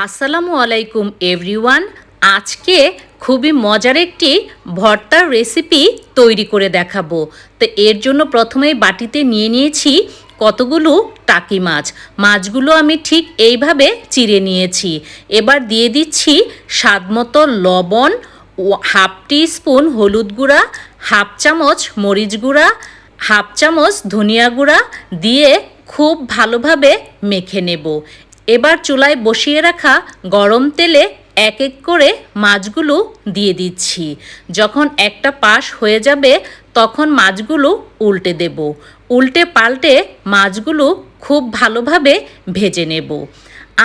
আসসালামু আলাইকুম, এভরিওয়ান। আজকে খুবই মজার একটি ভর্তার রেসিপি তৈরি করে দেখাবো। তো এর জন্য প্রথমেই বাটিতে নিয়ে নিয়েছি কতগুলো টাকি মাছ। মাছগুলো আমি ঠিক এইভাবে চিড়ে নিয়েছি। এবার দিয়ে দিচ্ছি স্বাদমতো লবণ হাফ টি স্পুন হলুদ গুঁড়া, হাফ চামচ মরিচ গুঁড়া, হাফ চামচ ধনিয়া গুঁড়া দিয়ে খুব ভালোভাবে মেখে নেব। এবার চুলায় বসিয়ে রাখা গরম তেলে এক এক করে মাছগুলো দিয়ে দিচ্ছি। যখন একটা পাশ হয়ে যাবে, তখন মাছগুলো উল্টে দেব। উল্টে পাল্টে মাছগুলো খুব ভালোভাবে ভেজে নেব।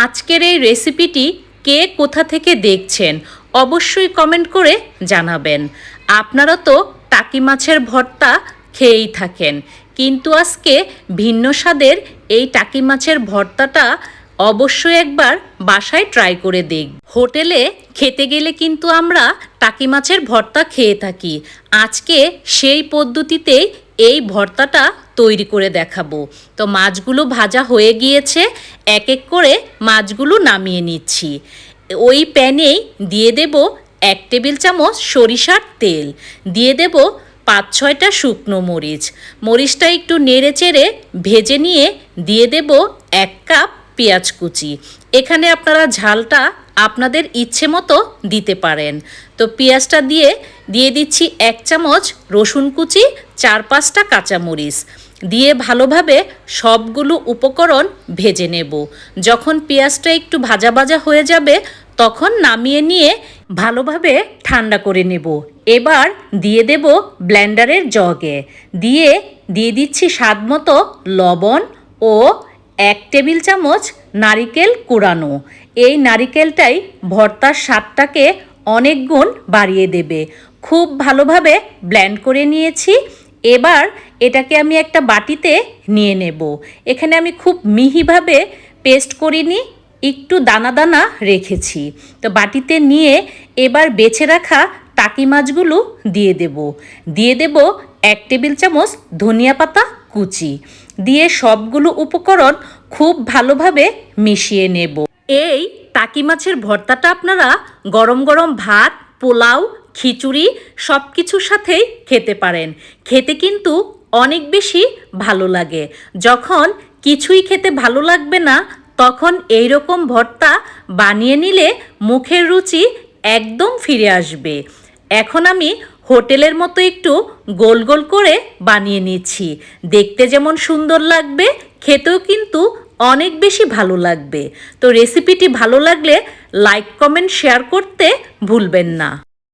আজকের এই রেসিপিটি কে কোথা থেকে দেখছেন, অবশ্যই কমেন্ট করে জানাবেন। আপনারা তো টাকি মাছের ভর্তা খেয়েই থাকেন, কিন্তু আজকে ভিন্ন স্বাদের এই টাকি মাছের ভর্তাটা অবশ্যই একবার বাসায় ট্রাই করে দেখ। হোটেলে খেতে গেলে কিন্তু আমরা টাকি মাছের ভর্তা খেয়ে থাকি। আজকে সেই পদ্ধতিতেই এই ভর্তাটা তৈরি করে দেখাবো। তো মাছগুলো ভাজা হয়ে গিয়েছে এক এক করে মাছগুলো নামিয়ে নিচ্ছি। ওই প্যানেই দিয়ে দেব এক টেবিল চামচ সরিষার তেল। দিয়ে দেব পাঁচ ছয়টা শুকনো মরিচ। মরিচটা একটু নেড়ে চেড়ে ভেজে নিয়ে দিয়ে দেব এক কাপ পেঁয়াজ কুচি। এখানে আপনারা ঝালটা আপনাদের ইচ্ছে মতো দিতে পারেন। তো পেঁয়াজটা দিয়ে দিয়ে দিচ্ছি এক চামচ রসুন কুচি, চার পাঁচটা কাঁচামরিচ। দিয়ে ভালোভাবে সবগুলো উপকরণ ভেজে নেব। যখন পেঁয়াজটা একটু ভাজা ভাজা হয়ে যাবে, তখন নামিয়ে নিয়ে ভালোভাবে ঠান্ডা করে নেব। এবার দিয়ে দেব ব্লেন্ডারের জগে। দিয়ে দিয়ে দিচ্ছি স্বাদ মতো লবণ ও এক টেবিল চামচ নারিকেল কুড়ানো। এই নারিকেলটাই ভর্তার স্বাদটাকে অনেক গুণ বাড়িয়ে দেবে। খুব ভালোভাবে ব্ল্যান্ড করে নিয়েছি। এবার এটাকে আমি একটা বাটিতে নিয়ে নেব। এখানে আমি খুব মিহিভাবে পেস্ট করিনি, একটু দানা দানা রেখেছি। তো বাটিতে নিয়ে এবার বেছে রাখা টাকি মাছগুলো দিয়ে দেব। দিয়ে দেব এক টেবিল চামচ ধনিয়া পাতা কুচি। দিয়ে সবগুলো উপকরণ খুব ভালোভাবে মিশিয়ে নেব। এই টাকি মাছের ভর্তাটা আপনারা গরম গরম ভাত, পোলাও, খিচুড়ি সব কিছুর সাথেই খেতে পারেন। খেতে কিন্তু অনেক বেশি ভালো লাগে। যখন কিছুই খেতে ভালো লাগবে না, তখন এই রকম ভর্তা বানিয়ে নিলে মুখের রুচি একদম ফিরে আসবে। এখন আমি হোটেলের মতো একটু গোল গোল করে বানিয়ে নিচ্ছি। দেখতে যেমন সুন্দর লাগবে, খেতেও কিন্তু অনেক বেশি ভালো লাগবে। তো রেসিপিটি ভালো লাগলে লাইক কমেন্ট শেয়ার করতে ভুলবেন না।